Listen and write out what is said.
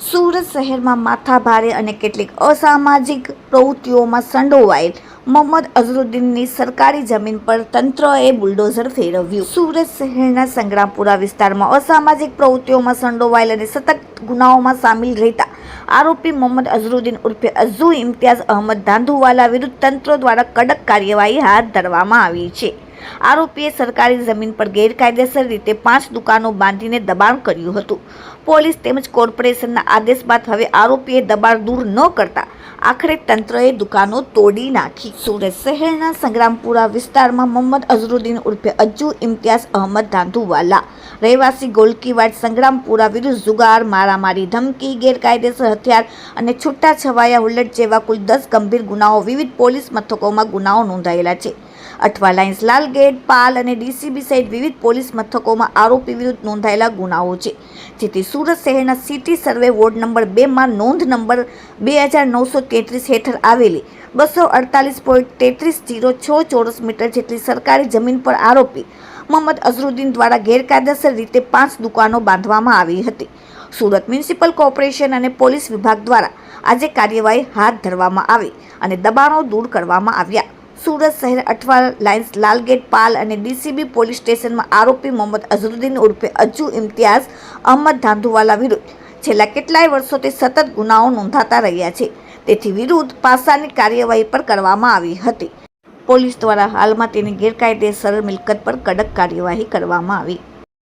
સુરત શહેરમાં માથાભારે અને કેટલીક અસામાજિક પ્રવૃત્તિઓમાં સંડોવાયેલ મોહમ્મદ અઝરુદ્દીનની સરકારી જમીન પર તંત્રએ બુલડોઝર ફેરવ્યું. સુરત શહેરના સંગ્રામપુરા વિસ્તારમાં અસામાજિક પ્રવૃત્તિઓમાં સંડોવાયેલ અને સતત ગુનાઓમાં સામેલ રહેતા આરોપી મોહમ્મદ અઝરુદ્દીન ઉર્ફે અઝુ ઇમ્તિયાઝ અહમદ ધાંધુવાલા વિરુદ્ધ તંત્ર દ્વારા કડક કાર્યવાહી હાથ ધરવામાં આવી છે. આરોપીએ સરકારી જમીન પર ગેરકાયદેસર રીતે પાંચ દુકાનો બાંધીને દબાણ કર્યું હતું. પોલીસ તેમજ કોર્પોરેશનના આદેશ બાદ હવે આરોપીએ દબાણ દૂર ન કરતા આખરે તંત્રએ દુકાનો તોડી નાખી. સુરત શહેરના સંગ્રામપુરા વિસ્તારમાં મોહમ્મદ અઝરુદ્દીન ઉર્ફે અજ્જુ ઇમ્તિયાઝ અહમદ ધાંધુવાલા. રહેવાસી ગોલકીવાડ સંગ્રામપુરા વિરુદ્ધ જુગાર, મારામારી, ધમકી, ગેરકાયદેસર હથિયાર અને છૂટા છવાયા હુલ્લડ જેવા કુલ દસ ગંભીર ગુનાઓ વિવિધ પોલીસ મથકોમાં ગુનાઓ નોંધાયેલા છે. અઠવા લાઇન્સ, લાલગેટ, પાલ અને ડીસીબી સહિત વિવિધ પોલીસ મથકોમાં આરોપી વિરુદ્ધ નોંધાયેલા ગુનાઓ છે. જેથી સુરત શહેરના સિટી સર્વે વોર્ડ નંબર બેમાં નોંધ નંબર બે હજાર નવસો તેત્રીસ હેઠળ આવેલી બસો અડતાલીસ પોઈન્ટ તેત્રીસ જીરો છ ચોરસ મીટર જેટલી સરકારી જમીન પર આરોપી મોહમ્મદ અઝરુદ્દીન દ્વારા ગેરકાયદેસર રીતે પાંચ દુકાનો બાંધવામાં આવી હતી. સુરત મ્યુનિસિપલ કોર્પોરેશન અને પોલીસ વિભાગ દ્વારા આજે કાર્યવાહી હાથ ધરવામાં આવી અને દબાણો દૂર કરવામાં આવ્યા. સુરત શહેર અઠવા લાઇન્સ લાલગેટ પાલ અને ડીસીબી પોલીસ સ્ટેશનમાં આરોપી મોહમ્મદ અઝરુદ્દીન ઉર્ફે અજુ ઇમ્તિયાઝ, અહમદ ધાંધુવાલા વિરુદ્ધ છેલ્લા કેટલાય વર્ષોથી સતત ગુનાઓ નોંધાતા રહ્યા છે. તેથી વિરુદ્ધ પાસાની કાર્યવાહી પણ કરવામાં આવી હતી. પોલીસ દ્વારા હાલમાં તેની ગેરકાયદેસર મિલકત પર કડક કાર્યવાહી કરવામાં આવી.